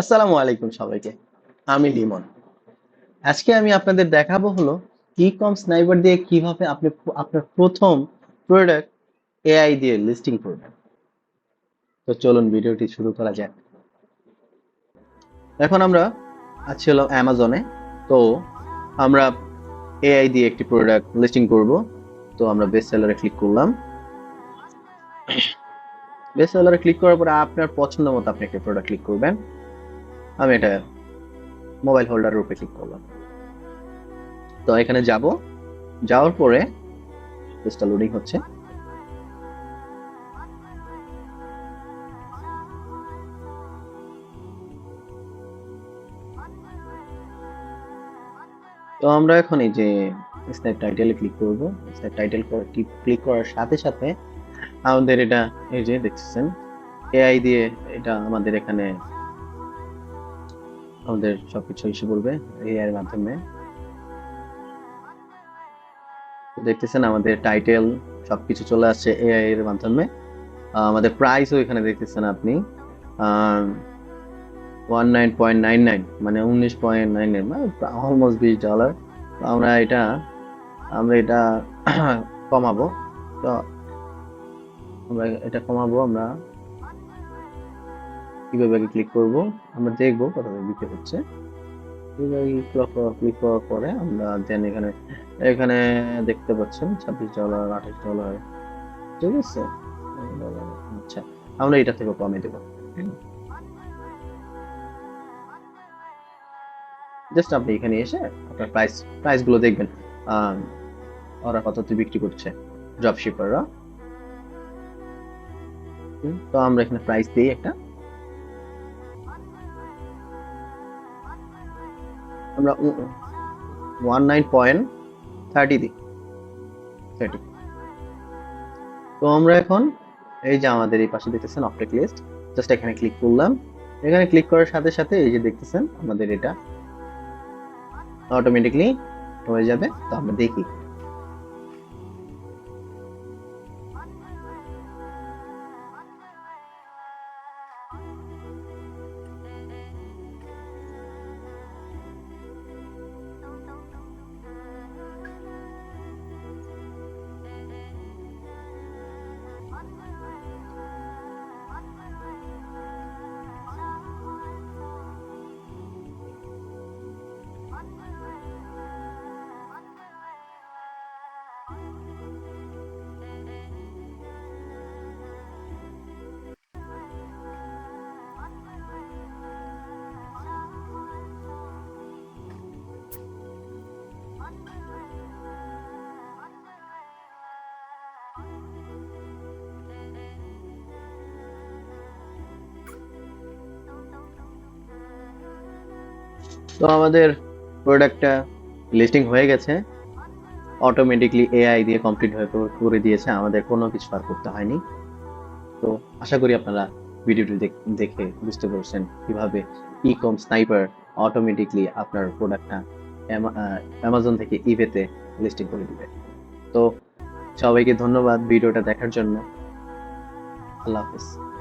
আসসালামু আলাইকুম সবাইকে। আমি লিমন। আজকে আমি আপনাদের দেখাবো হলো ই কম স্নাইপার দিয়ে কীভাবে আপনি আপনার প্রথম প্রোডাক্ট এআই দিয়ে লিস্টিং করবেন। তো চলুন ভিডিওটি শুরু করা যাক। এখন আমরা আছি হলো অ্যামাজনে তো আমরা এআই দিয়ে একটি প্রোডাক্ট লিস্টিং করব। তো আমরা বেস্ট সেলারে ক্লিক করলাম। বেস্ট সেলারে ক্লিক করার পরে আপনার পছন্দ মতো আপনি একটা প্রোডাক্ট ক্লিক করবেন। আমি এটা মোবাইল হোল্ডারের উপরে ক্লিক করলাম। তো এখানে যাব। যাওয়ার পরে পেজটা লোডিং হচ্ছে। তো আমরা এখন এই যে স্ন্যাপ টাইটেলে ক্লিক করব। স্ন্যাপ টাইটেল ক্লিক করার সাথে সাথে আমাদের এটা এই যে দেখছেন এআই দিয়ে এটা আমাদের এখানে আমাদের সবকিছু এসে পড়বে এআই এর মাধ্যমে। দেখতেছেন আমাদের টাইটেল সবকিছু চলে আসছে এআই এর মাধ্যমে। আমাদের প্রাইসও এখানে দেখতেছেন আপনি। One nine point nine nine মানে উনিশ পয়েন্ট নাইন নাইন মানে অলমোস্ট বিশ ডলার তো আমরা এটা আমরা এটা কমাবো। তো আমরা এটা কমাবো, আমরা কীভাবে ক্লিক করব? আমরা দেখব কতটা বিক্রি হচ্ছে। ক্লিক করার পরে আমরা দেন এখানে এখানে দেখতে পাচ্ছেন ছাব্বিশ ডলার আঠাশ ডলার ঠিক আছে? আচ্ছা আমরা এটা থেকে কমে দেবো। জাস্ট আপনি এখানে এসে আপনার প্রাইস প্রাইসগুলো দেখবেন। ওরা কততে বিক্রি করছে ড্রপ শিপাররা তো আমরা এখানে প্রাইস দিই একটা আমরা ওয়ান নাইন পয়েন্ট থার্টি দিই। থার্টি তো আমরা এখন, এই যে আমাদের এই পাশে দেখতেছেন অপটেক লিস্ট জাস্ট এখানে ক্লিক করলাম। এখানে ক্লিক করার সাথে সাথে এই যে দেখতেছেন আমাদের এটা অটোমেটিকলি হয়ে যাবে। তো আমরা দেখি। তো আমাদের প্রোডাক্টটা লিস্টিং হয়ে গেছে। অটোমেটিকলি এআই দিয়ে কমপ্লিট হয়ে করে- দিয়েছে। আমাদের কোনো কিছু আর করতে হয়নি। তো আশা করি আপনারা ভিডিওটি দেখে বুঝতে পারছেন কীভাবে ই কম স্নাইপার অটোমেটিকলি আপনার প্রোডাক্টটা অ্যামাজন থেকে ইভেতে লিস্টিং করে দিবে। তো সবাইকে ধন্যবাদ ভিডিওটা দেখার জন্য। আল্লাহ হাফিজ।